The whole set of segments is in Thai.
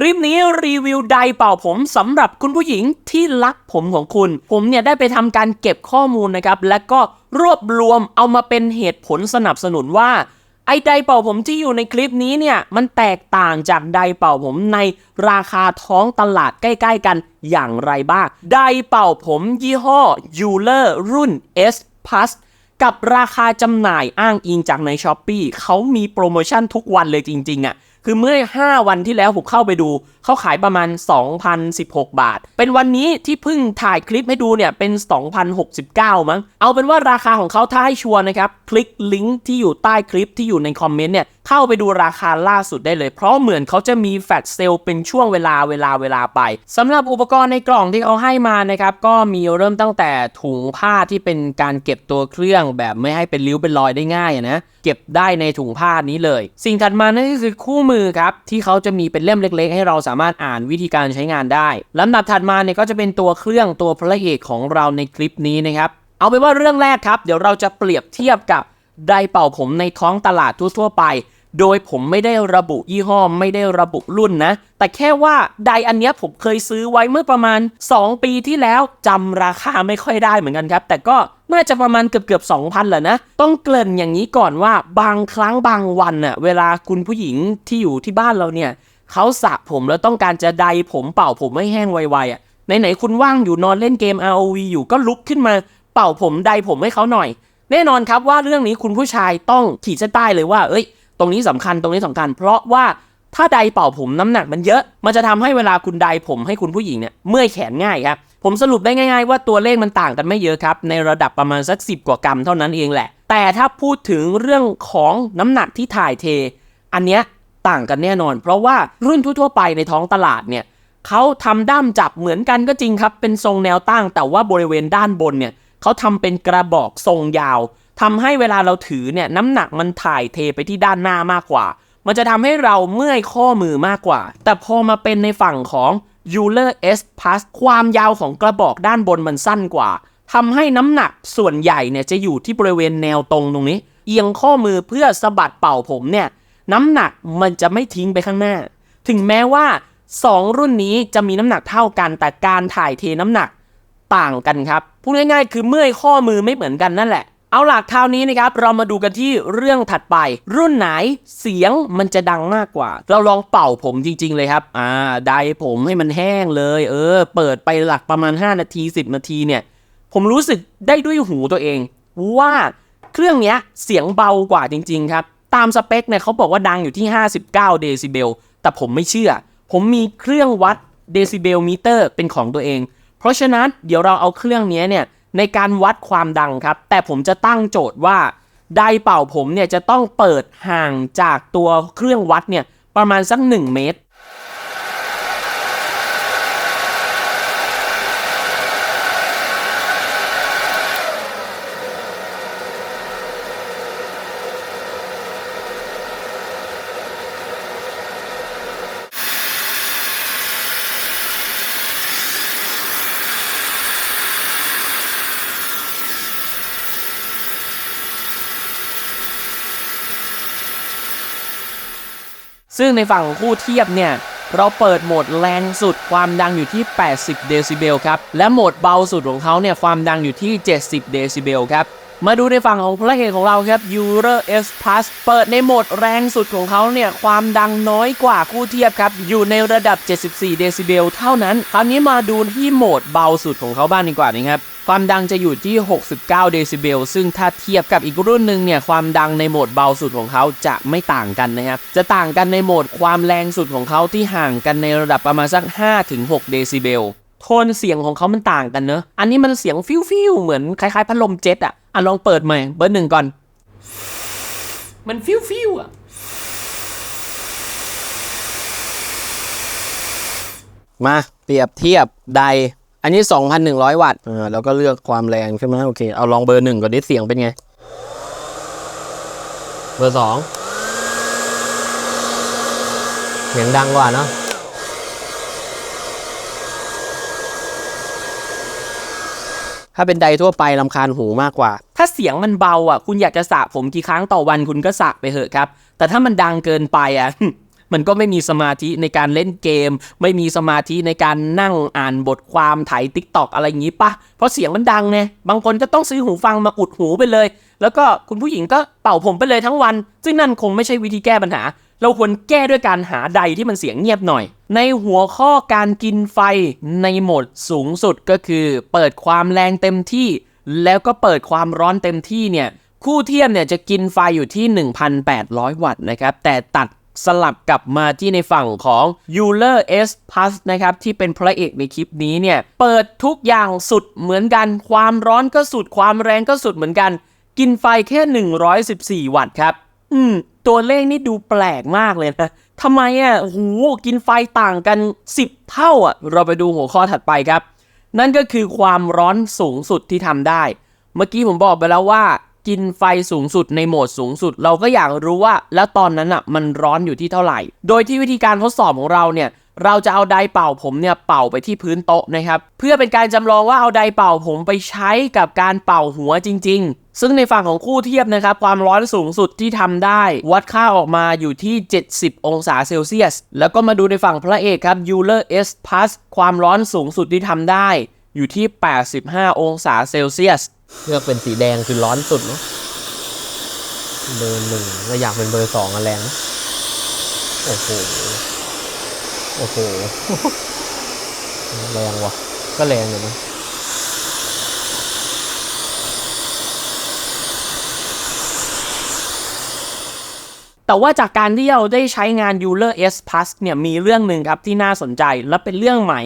คลิปนี้รีวิวไดเป่าผมสำหรับคุณผู้หญิงที่รักผมของคุณ ผมเนี่ยได้ไปทำการเก็บข้อมูลนะครับ และก็รวบรวมเอามาเป็นเหตุผลสนับสนุนว่าไอไดเป่าผมที่อยู่ในคลิปนี้เนี่ยมันแตกต่างจากไดเป่าผมในราคาท้องตลาดใกล้ ๆ กันอย่างไรบ้าง ไดเป่าผมยี่ห้อ u l e r รุ่น S Plus กับราคาจำหน่ายอ้างอิงจากใน s h อ p e e เขามีโปรโมชั่นทุกวันเลยจริง ๆอะ่ะ คือเมื่อ 5 วันที่แล้วผมเข้าไปดู เขาขายประมาณ 2,016 บาท เป็นวันนี้ที่เพิ่งถ่ายคลิปให้ดูเนี่ย เป็น 2,069 มั้ง เอาเป็นว่าราคาของเขาถ้าให้ชัวร์นะครับ คลิกลิงก์ที่อยู่ใต้คลิปที่อยู่ในคอมเมนต์เนี่ย เข้าไปดูราคาล่าสุดได้เลย เพราะเหมือนเขาจะมีแฟลชเซลเป็นช่วงเวลาเวลาเวลาไปสำหรับอุปกรณ์ในกล่องที่เขาให้มานะครับก็มีเริ่มตั้งแต่ถุงผ้าที่เป็นการเก็บตัวเครื่องแบบไม่ให้เป็นริ้วเป็นรอยได้ง่ายนะเก็บได้ในถุงผ้านี้เลย สิ่งถัดมานั่นก็คือคู่มือครับที่เขาจะมีเป็นเล่มเล็ก ๆ ให้เราสามารถอ่านวิธีการใช้งานได้ลำดับถัดมาเนี่ยก็จะเป็นตัวเครื่องตัวพระเอกของเราในคลิปนี้นะครับเอาเป็นว่าเรื่องแรกครับ เดี๋ยวเราจะเปรียบเทียบกับไดเป่าผมในท้องตลาดทั่วๆไป โดยผมไม่ได้ระบุยี่ห้อไม่ได้ระบุรุ่นนะ แต่แค่ว่าไดอันเนี้ยผมเคยซื้อไว้เมื่อประมาณ 2 ปีที่แล้วจำราคาไม่ค่อยได้เหมือนกันครับ แต่ก็น่าจะประมาณเกือบเกือบๆ2,000แหละนะ ต้องเกริ่นอย่างนี้ก่อนว่าบางครั้งบางวันน่ะเวลาคุณผู้หญิงที่อยู่ที่บ้านเราเนี่ยเขาสระผมแล้วต้องการจะไดผมเป่าผมให้แห้งไวๆอะไหนๆคุณว่างอยู่นอนเล่นเกม ROV อยู่ก็ลุกขึ้นมาเป่าผมไดผมให้เขาหน่อย แน่นอนครับว่าเรื่องนี้คุณผู้ชายต้องขีดเส้นใต้เลยว่า เอ้ย ตรงนี้สำคัญตรงนี้สำคัญ เพราะว่าถ้าไดร์เป่าผมน้ำหนักมันเยอะ มันจะทำให้เวลาคุณไดร์ผมให้คุณผู้หญิงเนี่ยเมื่อยแขนง่ายครับ ผมสรุปได้ง่าย ๆ ว่าตัวเลขมันต่างกันไม่เยอะครับ ในระดับประมาณสัก 10 กว่ากรัมเท่านั้นเองแหละ แต่ถ้าพูดถึงเรื่องของน้ำหนักที่ถ่ายเท อันเนี้ยต่างกันแน่นอน เพราะว่ารุ่นทั่วๆไปในท้องตลาดเนี่ยเขาทำด้ามจับเหมือนกันก็จริงครับ เป็นทรงแนวตั้งแต่ว่าบริเวณด้านบนเนี่ยเขาทำเป็นกระบอกทรงยาว ทำให้เวลาเราถือเนี่ยน้ำหนักมันถ่ายเทไปที่ด้านหน้ามากกว่า มันจะทำให้เราเมื่อยข้อมือมากกว่า แต่พอมาเป็นในฝั่งของ u l e r S Plus ความยาวของกระบอกด้านบนมันสั้นกว่าทำให้น้ำหนักส่วนใหญ่เนี่ยจะอยู่ที่บริเวณแนวตรงตรงนี้ เอียงข้อมือเพื่อสะบัดเป่าผมเนี่ยน้ำหนักมันจะไม่ทิ้งไปข้างหน้า ถึงแม้ว่า 2 รุ่นนี้จะมีน้ำหนักเท่ากันแต่การถ่ายเทน้ำหนักต่างกันครับพูดง่ายๆ คือเมื่อยข้อมือไม่เหมือนกันนั่นแหละ เอาหลักคราวนี้นะครับเรามาดูกันที่เรื่องถัดไป รุ่นไหนเสียงมันจะดังมากกว่า เราลองเป่าผมจริง ๆ เลยครับ อ่าไดผมให้มันแห้งเลย เออ เปิดไปหลักประมาณ 5 นาที 10 นาทีเนี่ย ผมรู้สึกได้ด้วยหูตัวเอง ว่าเครื่องเนี้ยเสียงเบากว่าจริง ๆ ครับ ตามสเปคเนี่ยเขาบอกว่าดังอยู่ที่ 59 เดซิเบลแต่ผมไม่เชื่อ ผมมีเครื่องวัดเดซิเบลมิเตอร์เป็นของตัวเอง เพราะฉะนั้นเดี๋ยวเราเอาเครื่องนี้เนี่ย ในการวัดความดังครับ แต่ผมจะตั้งโจทย์ว่าไดเป่าผมเนี่ยจะต้องเปิดห่างจากตัวเครื่องวัดเนี่ยประมาณสัก 1 เมตร ซึ่งในฝั่งของคู่เทียบเนี่ยเราเปิดโหมดแรงสุดความดังอยู่ที่ 80 เดซิเบลครับ และโหมดเบาสุดของเขาเนี่ยความดังอยู่ที่ 70 เดซิเบลครับ มาดูในฝั่งของพระเอกของเราครับ u r e S Plus เปิดในโหมดแรงสุดของเขาเนี่ยความดังน้อยกว่าคู่เทียบครับ อยู่ในระดับ 74 เดซิเบลเท่านั้น คราวนี้มาดูที่โหมดเบาสุดของเขาบ้างดีกว่านะครับ ความดังจะอยู่ที่ 69 เดซิเบล ซึ่งถ้าเทียบกับอีกรุ่นหนึ่งเนี่ย ความดังในโหมดเบาสุดของเขาจะไม่ต่างกันนะครับ จะต่างกันในโหมดความแรงสุดของเขาที่ห่างกันในระดับประมาณสัก 5-6 เดซิเบล โทนเสียงของเขามันต่างกันเนอะ อันนี้มันเสียงฟิวฟิวเหมือนคล้ายๆพัดลมเจ็ตอะอะลองเปิดใหม่เบอร์หนึ่งก่อน มันฟิวฟิวๆอะมาเปรียบเทียบได อันนี้ 2,100 วัตต์อ่าแล้วก็เลือกความแรงใช่ไหมโอเค เอาลองเบอร์หนึ่งก่อนดิเสียงเป็นไง เบอร์สองเสียงดังกว่าเนาะถ้าเป็นไดร์ทั่วไปลำคาญหูมากกว่า ถ้าเสียงมันเบาอะ คุณอยากจะสระผมกี่ครั้งต่อวันคุณก็สระไปเถอะครับ แต่ถ้ามันดังเกินไปอะ มันก็ไม่มีสมาธิในการเล่นเกม ไม่มีสมาธิในการนั่งอ่านบทความถ่ายติ๊กตอกอะไรอย่างนี้ปะเพราะเสียงมันดังไงบางคนก็ต้องซื้อหูฟังมาอุดหูไปเลย แล้วก็คุณผู้หญิงก็เป่าผมไปเลยทั้งวัน ซึ่งนั่นคงไม่ใช่วิธีแก้ปัญหา เราควรแก้ด้วยการหาใดที่มันเสียงเงียบหน่อย ในหัวข้อการกินไฟในโหมดสูงสุดก็คือ เปิดความแรงเต็มที่ แล้วก็เปิดความร้อนเต็มที่เนี่ยคู่เทียมเนี่ยจะกินไฟอยู่ที่ 1,800 วัตต์นะครับ แต่ตัด สลับกลับมาที่ในฝั่งของ u l e r S Plus นะครับที่เป็นพระเอกในคลิปนี้เนี่ยเปิดทุกอย่างสุดเหมือนกัน ความร้อนก็สุดความแรงก็สุดเหมือนกัน กินไฟแค่ 114 วัตต์ครับ อืม ตัวเลขนี่ดูแปลกมากเลยนะทำไมอะโอ้โหกินไฟต่างกัน 10 เท่าอะ เราไปดูหัวข้อถัดไปครับ นั่นก็คือความร้อนสูงสุดที่ทำได้ เมื่อกี้ผมบอกไปแล้วว่า กินไฟสูงสุดในโหมดสูงสุด เราก็อยากรู้ว่า แล้วตอนนั้นอะมันร้อนอยู่ที่เท่าไหร่ โดยที่วิธีการทดสอบของเราเนี่ยเราจะเอาไดเป่าผมเนี่ยเป่าไปที่พื้นโต๊ะนะครับเพื่อเป็นการจำลองว่าเอาไดเป่าผมไปใช้กับการเป่าหัวจริง ๆ ซึ่งในฝั่งของคู่เทียบนะครับความร้อนสูงสุดที่ทำได้ วัดค่าออกมาอยู่ที่ 70 องศาเซลเซียส แล้วก็มาดูในฝั่งพระเอกครับ u l e r S Plus ความร้อนสูงสุดที่ทำได้ อยู่ที่ 85 องศาเซลเซียส เลือกเป็นสีแดงคือร้อนสุดเนาะเบอร์หนึ่งก็อยากเป็นเบอร์สองอะแรงนะโอ้โห โอ้โห แรงว่ะ ก็แรงอยู่นะแต่ว่าจากการที่เราได้ใช้งาน u l e r S Plus เนี่ยมีเรื่องหนึ่งครับที่น่าสนใจและเป็นเรื่องใหม่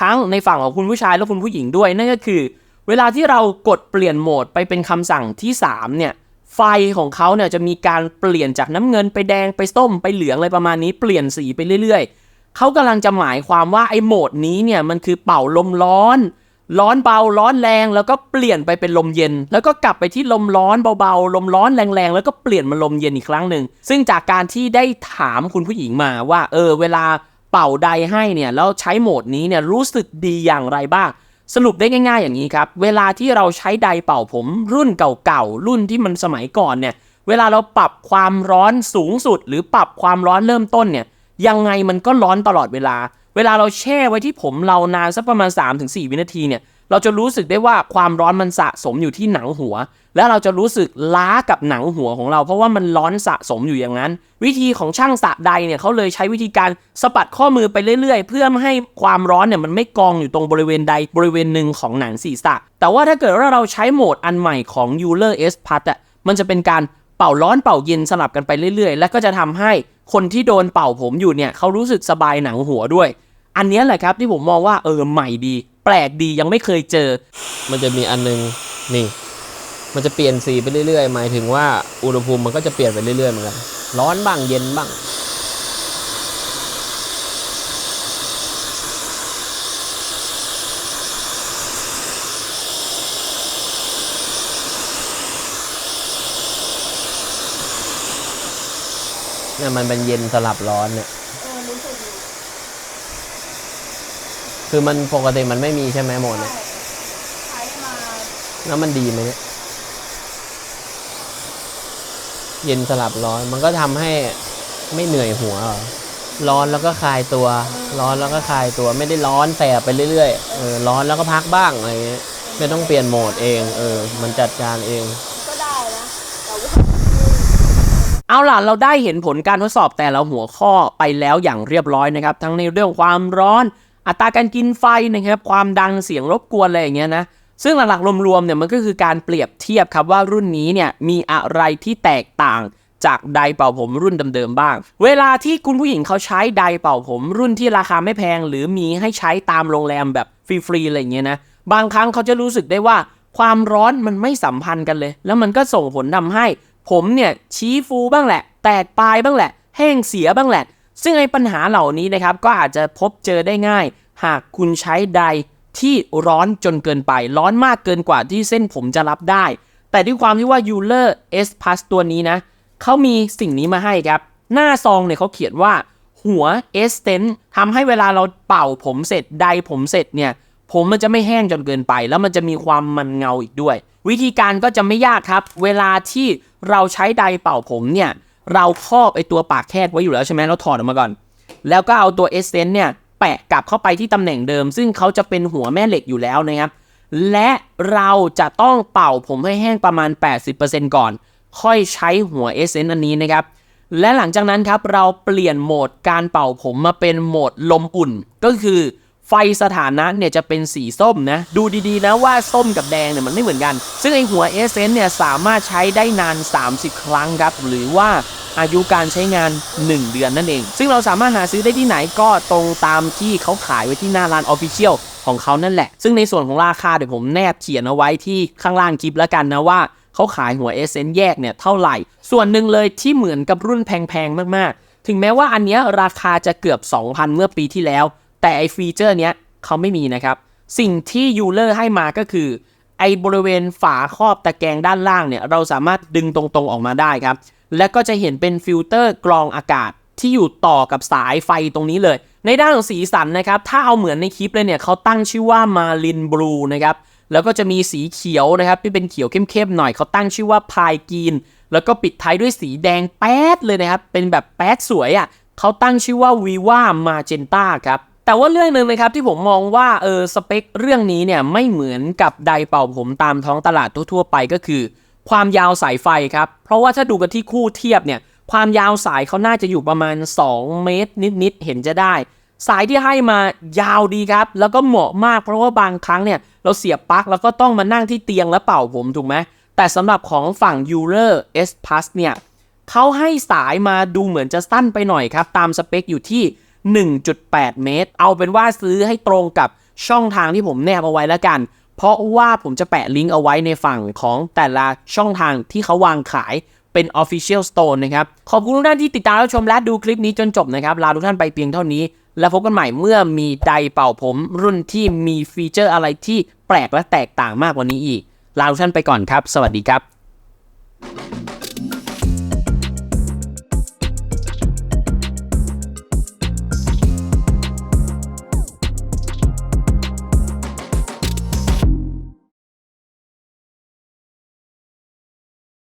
ทั้งในฝั่งของคุณผู้ชายและคุณผู้หญิงด้วย นั่นก็คือ เวลาที่เรากดเปลี่ยนโหมดไปเป็นคำสั่งที่ 3 เนี่ย ไฟของเขาเนี่ยจะมีการเปลี่ยนจากน้ำเงินไปแดงไปส้มไปเหลืองอะไรประมาณนี้เปลี่ยนสีไปเรื่อยๆ เขากำลังจะหมายความว่าไอ้โหมดนี้เนี่ยมันคือเป่าลมร้อน ร้อนเบาร้อนแรงแล้วก็เปลี่ยนไปเป็นลมเย็น แล้วก็กลับไปที่ลมร้อนเบาๆลมร้อนแรงๆแล้วก็เปลี่ยนมาลมเย็นอีกครั้งหนึ่งซึ่งจากการที่ได้ถามคุณผู้หญิงมาว่า เออ เวลาเป่าใดให้เนี่ยแล้วใช้โหมดนี้เนี่ยรู้สึกดีอย่างไรบ้าง สรุปได้ง่าย ๆ อย่างนี้ครับ เวลาที่เราใช้ไดร์เป่าผมรุ่นเก่าๆ รุ่นที่มันสมัยก่อนเนี่ย เวลาเราปรับความร้อนสูงสุด หรือปรับความร้อนเริ่มต้นเนี่ย ยังไงมันก็ร้อนตลอดเวลา เวลาเราแช่ไว้ที่ผมเรานานสักประมาณ 3-4 วินาทีเนี่ย เราจะรู้สึกได้ว่าความร้อนมันสะสมอยู่ที่หนังหัว แล้วเราจะรู้สึกล้ากับหนังหัวของเรา เพราะว่ามันร้อนสะสมอยู่อย่างนั้น วิธีของช่างสระใดเนี่ยเขาเลยใช้วิธีการสะบัดข้อมือไปเรื่อย ๆ เพื่อไม่ให้ความร้อนเนี่ยมันไม่กองอยู่ตรงบริเวณใดบริเวณหนึ่งของหนังศีรษะ แต่ว่าถ้าเกิดว่าเราใช้โหมดอันใหม่ของ u l e r S Plus อะมันจะเป็นการเป่าร้อนเป่าเย็นสลับกันไปเรื่อย ๆ และก็จะทำให้คนที่โดนเป่าผมอยู่เนี่ยเขารู้สึกสบายหนังหัวด้วย อันนี้แหละครับที่ผมมองว่าเออใหม่ดี แปลกดียังไม่เคยเจอ มันจะมีอันนึงนี่ มันจะเปลี่ยนสีไปเรื่อยๆ หมายถึงว่าอุณหภูมิมันก็จะเปลี่ยนไปเรื่อยๆเหมือนกันร้อนบ้างเย็นบ้าง เนี่ยมันเป็นเย็นสลับร้อนเนี่ย คือมันปกติมันไม่มีใช่ไหมโหมดเนี่ยใช้มาแล้วมันดีไหมเนี่ยเย็นสลับร้อน มันก็ทำให้ไม่เหนื่อยหัวเหรอร้อนแล้วก็คลายตัว ร้อนแล้วก็คลายตัว ไม่ได้ร้อนแสบไปเรื่อยๆ เออ ร้อนแล้วก็พักบ้างอะไรเงี้ย ไม่ต้องเปลี่ยนโหมดเอง เออ มันจัดการเอง ก็ได้นะแต่ว่าเอาล่ะเราได้เห็นผลการทดสอบแต่ละหัวข้อไปแล้วอย่างเรียบร้อยนะครับ ทั้งในเรื่องความร้อน อัตราการกินไฟนะครับความดังเสียงรบกวนอะไรอย่างเงี้ยนะซึ่งหลักๆรวมๆเนี่ยมันก็คือการเปรียบเทียบครับว่ารุ่นนี้เนี่ยมีอะไรที่แตกต่างจากไดร์เป่าผมรุ่นเดิมๆบ้าง เวลาที่คุณผู้หญิงเขาใช้ไดร์เป่าผมรุ่นที่ราคาไม่แพง หรือมีให้ใช้ตามโรงแรมแบบฟรีๆอะไรอย่างเงี้ยนะบางครั้งเขาจะรู้สึกได้ว่าความร้อนมันไม่สัมพันธ์กันเลย แล้วมันก็ส่งผลทำให้ ผมเนี่ยชี้ฟูบ้างแหละ แตกปลายบ้างแหละ แห้งเสียบ้างแหละ ซึ่งไอ้ปัญหาเหล่านี้นะครับก็อาจจะพบเจอได้ง่าย หากคุณใช้ไดที่ร้อนจนเกินไป ร้อนมากเกินกว่าที่เส้นผมจะรับได้ แต่ด้วยความที่ว่า u l e r S Plus ตัวนี้นะเขามีสิ่งนี้มาให้ครับ หน้าซองเนี่ยเขาเขียนว่าหัว e s t e n ทำให้เวลาเราเป่าผมเสร็จไดผมเสร็จเนี่ย ผมมันจะไม่แห้งจนเกินไป แล้วมันจะมีความมันเงาอีกด้วย วิธีการก็จะไม่ยากครับ เวลาที่เราใช้ไดเป่าผมเนี่ย เราครอบไอตัวปากแคดไว้อยู่แล้วใช่ไหมเราถอดออกมาก่อน แล้วก็เอาตัวเอเซนต์เนี่ยแปะกลับเข้าไปที่ตำแหน่งเดิม ซึ่งเขาจะเป็นหัวแม่เหล็กอยู่แล้วนะครับ และเราจะต้องเป่าผมให้แห้งประมาณ 80%ก่อน ค่อยใช้หัวเอเซนต์อันนี้นะครับ และหลังจากนั้นครับเราเปลี่ยนโหมดการเป่าผมมาเป็นโหมดลมอุ่นก็คือ ฟสถานะเนี่ยจะเป็นสีส้มนะ ดูดีๆนะว่าส้มกับแดงเนี่ยมันไม่เหมือนกัน ซึ่งไอหัวเอเซนเนี่ยสามารถใช้ได้นาน 30 ครั้งครับ หรือว่าอายุการใช้งาน 1 เดือนนั่นเอง ซึ่งเราสามารถหาซื้อได้ที่ไหนก็ตรงตามที่เขาขายไว้ที่หน้าร้านออฟฟิเชียลของเขานั่นแหละ ซึ่งในส่วนของราคาเดี๋ยวผมแนบเขียนเอาไว้ที่ข้างล่างคลิปแล้วกันนะว่าเขาขายหัวเอเซนแยกเนี่ยเท่าไหร่ ส่วนหนึ่งเลยที่เหมือนกับรุ่นแพงๆ มากๆ ถึงแม้ว่าอันเนี้ยราคาจะเกือบ 2,000 เมื่อปีที่แล้ว แต่ไอฟีเจอร์เนี้ยเขาไม่มีนะครับ สิ่งที่ยูเลอร์ให้มาก็คือ ไอบริเวณฝาครอบตะแกรงด้านล่างเนี่ย เราสามารถดึงตรงๆออกมาได้ครับ และก็จะเห็นเป็นฟิลเตอร์กรองอากาศที่อยู่ต่อกับสายไฟตรงนี้เลย ในด้านของสีสันนะครับ ถ้าเอาเหมือนในคลิปเลยเนี่ยเขาตั้งชื่อว่ามาลินบลูนะครับแล้วก็จะมีสีเขียวนะครับที่เป็นเขียวเข้มๆหน่อยเขาตั้งชื่อว่าพายกีน แล้วก็ปิดท้ายด้วยสีแดงแป๊ดเลยนะครับ เป็นแบบแป๊ดสวยอะ่ะเขาตั้งชื่อว่าวีว่ามาเจนตาครับ แต่ว่าเรื่องหนึ่งนะครับที่ผมมองว่าเออสเปคเรื่องนี้เนี่ยไม่เหมือนกับไดเป่าผมตามท้องตลาดทั่วๆไปก็คือ ความยาวสายไฟครับ เพราะว่าถ้าดูกันที่คู่เทียบเนี่ยความยาวสายเขาน่าจะอยู่ประมาณ 2 เมตรนิดๆเห็นจะได้ สายที่ให้มายาวดีครับ แล้วก็เหมาะมากเพราะว่าบางครั้งเนี่ยเราเสียบปลั๊กแล้วก็ต้องมานั่งที่เตียงแล้วเป่าผมถูกไหมแต่สำหรับของฝั่ง u r e r S Plus เนี่ยเขาให้สายมาดูเหมือนจะสั้นไปหน่อยครับ ตามสเปคอยู่ที่ 1.8 เมตร เอาเป็นว่าซื้อให้ตรงกับช่องทางที่ผมแนบเอาไว้แล้วกัน เพราะว่าผมจะแปะลิงก์เอาไว้ในฝั่งของแต่ละช่องทางที่เขาวางขายเป็น Official Store นะครับ ขอบคุณทุกท่านที่ติดตามรับชมและดูคลิปนี้จนจบนะครับ ลาทุกท่านไปเพียงเท่านี้ แล้วพบกันใหม่เมื่อมีไดร์เป่าผมรุ่นที่มีฟีเจอร์อะไรที่แปลกและแตกต่างมากกว่านี้อีก ลาทุกท่านไปก่อนครับ สวัสดีครับ